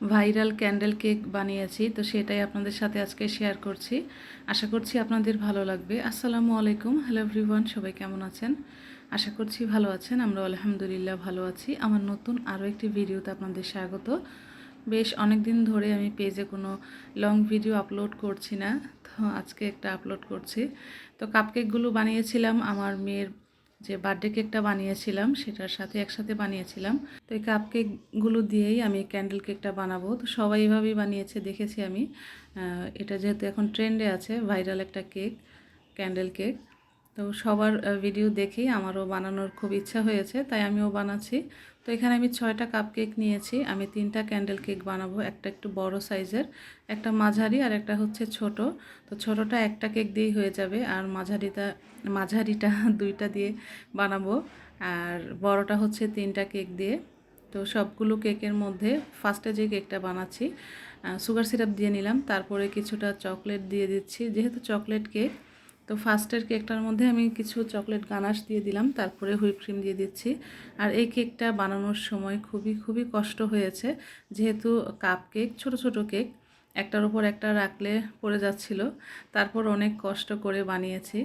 Viral candle cake বানিয়েছি, তো সেটাই আপনাদের সাথে আজকে শেয়ার করছি। আশা করছি আপনাদের ভালো লাগবে। আসসালামু আলাইকুম। হ্যালো এভরিওয়ান সবাই কেমন আছেন? আশা করছি ভালো আছেন। আমরা আলহামদুলিল্লাহ ভালো আছি। আমার নতুন আরও একটি ভিডিওতে আপনাদের স্বাগত। বেশ অনেক দিন ধরে আমি পেজে কোনো লং ভিডিও আপলোড করছি না, তো আজকে একটা আপলোড করছি। তো কাপকেকগুলো বানিয়েছিলাম, আমার মেয়ের যে বার্থডে কেকটা বানিয়েছিলাম, সেটার সাথে একসাথে বানিয়েছিলাম। তো এই কাপ কেকগুলো দিয়েই আমি ক্যান্ডেল কেকটা বানাবো। তো সবাই এভাবেই বানিয়েছে, দেখেছি আমি। এটা যেহেতু এখন ট্রেন্ডে আছে ভাইরাল একটা কেক ক্যান্ডেল কেক তো সবার ভিডিও দেখেই আমারও বানানোর খুব ইচ্ছা হয়েছে, তাই আমিও বানাচ্ছি। তো এখানে আমি ছয়টা কাপ কেক নিয়েছি, আমি তিনটা ক্যান্ডেল কেক বানাবো, একটা একটু বড় সাইজের একটা মাঝারি আর একটা হচ্ছে ছোট। তো ছোটটা একটা কেক দিয়েই হয়ে যাবে আর মাঝারিটা মাঝারিটা দুইটা দিয়ে বানাবো আর বড়টা হচ্ছে তিনটা কেক দিয়ে। তো সবগুলো কেকের মধ্যে ফার্স্টে যে কেকটা বানাচ্ছি সুগার সিরাপ দিয়ে নিলাম, তারপরে কিছুটা চকলেট দিয়ে দিচ্ছি। যেহেতু চকলেট কেক তো ফার্স্টের কেকটার মধ্যে আমি কিছু চকলেট গানাশ দিয়ে দিলাম, তারপরে হুইপ ক্রিম দিয়ে দিচ্ছি। আর এই কেকটা বানানোর সময় খুবই খুবই কষ্ট হয়েছে। যেহেতু কাপ কেক ছোটো ছোটো কেক একটার উপর একটা রাখলে পড়ে যাচ্ছিল। তারপর অনেক কষ্ট করে বানিয়েছি।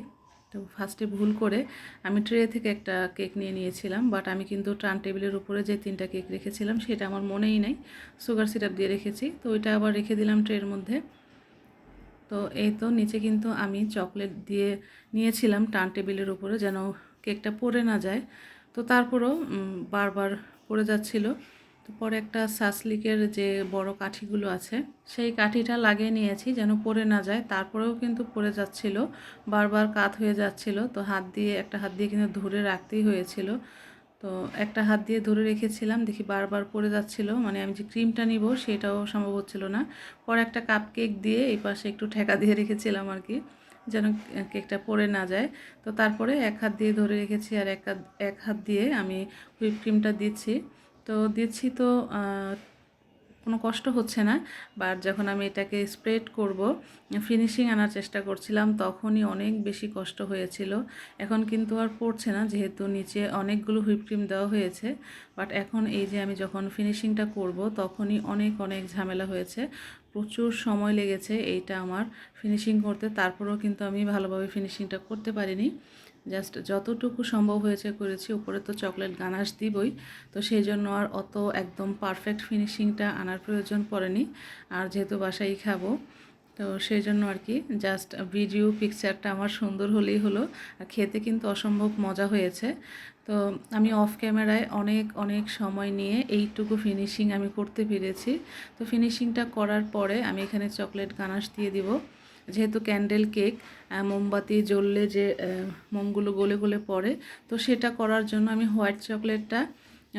তো ফার্স্টে ভুল করে আমি ট্রে থেকে একটা কেক নিয়ে নিয়েছিলাম বাট আমি কিন্তু টার্ন টেবিলের উপরে যে তিনটা কেক রেখেছিলাম, সেটা আমার মনেই নেই। সুগার সিরাপ দিয়ে রেখেছি। তো ওইটা আবার রেখে দিলাম ট্রের মধ্যে। তো এই তো নিচে কিন্তু আমি চকলেট দিয়ে নিয়েছিলাম টান টেবিলের উপরে যেন কেকটা পড়ে না যায়। তো তারপরেও বারবার পড়ে যাচ্ছিল। তো পরে একটা সাসলিকের যে বড় কাঠিগুলো আছে, সেই কাঠিটা লাগিয়ে নিয়েছি যেন পড়ে না যায়। তারপরেও কিন্তু পড়ে যাচ্ছিল, বারবার কাত হয়ে যাচ্ছিল। তো হাত দিয়ে, একটা হাত দিয়ে কিন্তু ধরে রাখতেই হয়েছিল। তো একটা হাত দিয়ে ধরে রেখেছিলাম, দেখি বারবার পড়ে যাচ্ছিল মানে আমি যে ক্রিমটা নিব সেটাও সম্ভব হচ্ছিল না। পরে একটা কাপ কেক দিয়ে এই পাশে একটু ঠেকা দিয়ে রেখেছিলাম আর কি, যেন কেকটা পড়ে না যায়। তো তারপরে এক হাত দিয়ে ধরে রেখেছি আর এক হাত এক হাত দিয়ে আমি হুইপ ক্রিমটা দিচ্ছি। তো দিচ্ছি তো কোনো কষ্ট হচ্ছে না বাট যখন আমি এটাকে স্প্রেড করব ফিনিশিং আনার চেষ্টা করছিলাম, তখনই অনেক বেশি কষ্ট হয়েছিল। এখন কিন্তু আর পড়ছে না, যেহেতু নিচে অনেকগুলো হুইপ ক্রিম দেওয়া হয়েছে বাট এখন এই যে আমি যখন ফিনিশিংটা করব, তখনই অনেক অনেক ঝামেলা হয়েছে। প্রচুর সময় লেগেছে এইটা আমার ফিনিশিং করতে, তারপরেও কিন্তু আমি ভালোভাবে ফিনিশিংটা করতে পারিনি। জাস্ট যতটুকু সম্ভব হয়েছে করেছি উপরে তো চকলেট গানাশ দিবই। তো সেই জন্য আর অত একদম পারফেক্ট ফিনিশিংটা আনার প্রয়োজন পড়েনি। আর যেহেতু বাসায় খাব, তো সেই জন্য আর কি জাস্ট ভিডিও পিকচারটা আমার সুন্দর হলেই হলো। আর খেতে কিন্তু অসম্ভব মজা হয়েছে। তো আমি অফ ক্যামেরায় অনেক অনেক সময় নিয়ে এইটুকু ফিনিশিং আমি করতে পেরেছি। তো ফিনিশিংটা করার পরে আমি এখানে চকলেট গানাশ দিয়ে দিব। যেহেতু ক্যান্ডেল কেক মোমবাতি জ্বললে যে মোমগুলো গলে গলে পড়ে, তো সেটা করার জন্য আমি হোয়াইট চকলেটটা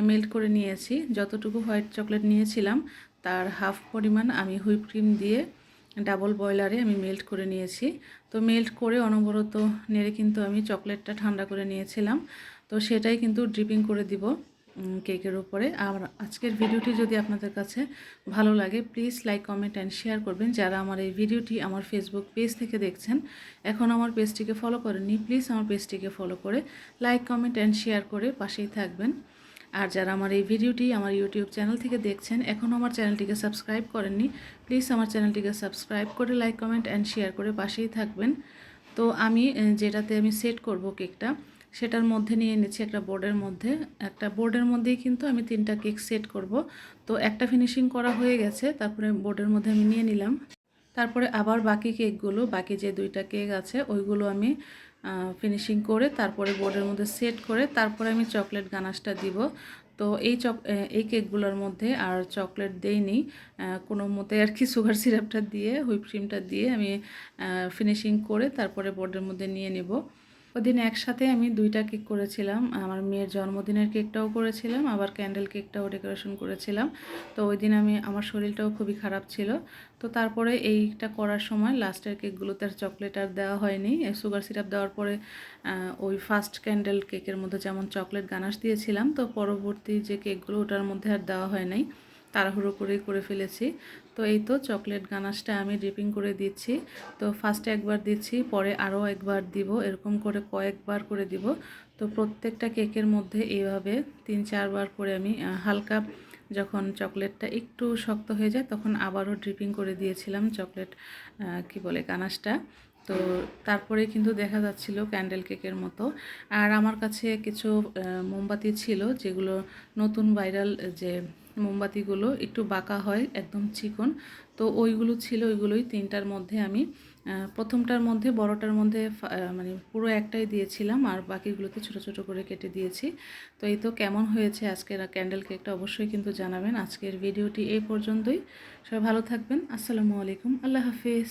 মেল্ট করে নিয়েছি। যতটুকু হোয়াইট চকলেট নিয়েছিলাম, তার হাফ পরিমাণ আমি হুইপ ক্রিম দিয়ে ডাবল বয়লারে আমি মেল্ট করে নিয়েছি। তো মেল্ট করে অনবরত নেড়ে কিন্তু আমি চকলেটটা ঠান্ডা করে নিয়েছিলাম। তো সেটাই কিন্তু ড্রিপিং করে দিব। কেকের উপরে। আর আজকের ভিডিওটি যদি আপনাদের কাছে ভালো লাগে please like comment and share করবেন। যারা আমার এই ভিডিওটি আমার ফেসবুক পেজ থেকে দেখছেন, এখন আমার পেজটিকে ফলো করেননি প্লিজ আমার পেজটিকে ফলো করে লাইক কমেন্ট অ্যান্ড শেয়ার করে পাশেই থাকবেন। আর যারা আমার এই ভিডিওটি আমার ইউটিউব চ্যানেল থেকে দেখছেন এখনও আমার চ্যানেলটিকে সাবস্ক্রাইব করেননি প্লিজ আমার চ্যানেলটিকে সাবস্ক্রাইব করে লাইক কমেন্ট অ্যান্ড শেয়ার করে পাশেই থাকবেন। তো আমি যেটাতে আমি সেট করব কেকটা সেটার মধ্যে নিয়ে নিচ্ছি একটা বোর্ডের মধ্যে। একটা বোর্ডের মধ্যেই কিন্তু আমি তিনটা কেক সেট করব। তো একটা ফিনিশিং করা হয়ে গেছে, তারপরে বোর্ডের মধ্যে আমি নিয়ে নিলাম। তারপরে আবার বাকি কেকগুলো বাকি যে দুইটা কেক আছে, ওইগুলো আমি ফিনিশিং করে তারপরে বোর্ডের মধ্যে সেট করে তারপরে আমি চকলেট গানাশটা দিব। তো এই চক এই কেকগুলোর মধ্যে আর চকলেট দেইনি। কোনো মতে আর কি সুগার সিরাপটা দিয়ে হুইপ ক্রিমটা দিয়ে আমি ফিনিশিং করে তারপরে বোর্ডের মধ্যে নিয়ে নেব। ওদিন একসাথে আমি দুইটা কেক করেছিলাম। আমার মেয়ের জন্মদিনের কেকটাও করেছিলাম, আবার ক্যান্ডেল কেকটাও ডেকোরেশন করেছিলাম। তো ওই দিন আমি, আমার শরীরটাও খুবই খারাপ ছিল। তো তারপরে এইটা করার সময় লাস্টের কেকগুলোতে আর চকলেট আর দেওয়া হয়নি। সুগার সিরাপ দেওয়ার পরে ওই ফার্স্ট ক্যান্ডেল কেকের মধ্যে যেমন চকলেট গানাশ দিয়েছিলাম, তো পরবর্তী যে কেকগুলো ওটার মধ্যে আর দেওয়া হয় নাই। তাড়াহুড়ো করেই করে ফেলেছি। তো এই তো চকলেট গানাশটা আমি ডিপিং করে দিচ্ছি। তো ফার্স্টে একবার দিচ্ছি, পরে আরও একবার দিব, এরকম করে কয়েকবার করে দিব। তো প্রত্যেকটা কেকের মধ্যে এইভাবে তিন চারবার করে আমি হালকা যখন চকলেটটা একটু শক্ত হয়ে যায় তখন আবারও ড্রিপিং করে দিয়েছিলাম চকলেট কি বলে কানাসটা তো তারপরে কিন্তু দেখা যাচ্ছিল ক্যান্ডেল কেকের মতো। আর আমার কাছে কিছু মোমবাতি ছিল যেগুলো নতুন ভাইরাল যে মোমবাতিগুলো একটু বাঁকা হয়, একদম চিকন। তো ওইগুলো ছিল, ওইগুলোই তিনটার মধ্যে আমি প্রথমটার মধ্যে, বড়টার মধ্যে মানে পুরো একটাই দিয়েছিলাম আর বাকিগুলোতে ছোট ছোট করে কেটে দিয়েছি। তো এই তো কেমন হয়েছে আজকের ক্যান্ডেল কেকটা অবশ্যই কিন্তু জানাবেন। আজকের ভিডিওটি এই পর্যন্তই। সবাই ভালো থাকবেন। আসসালামু আলাইকুম। আল্লাহ হাফিজ।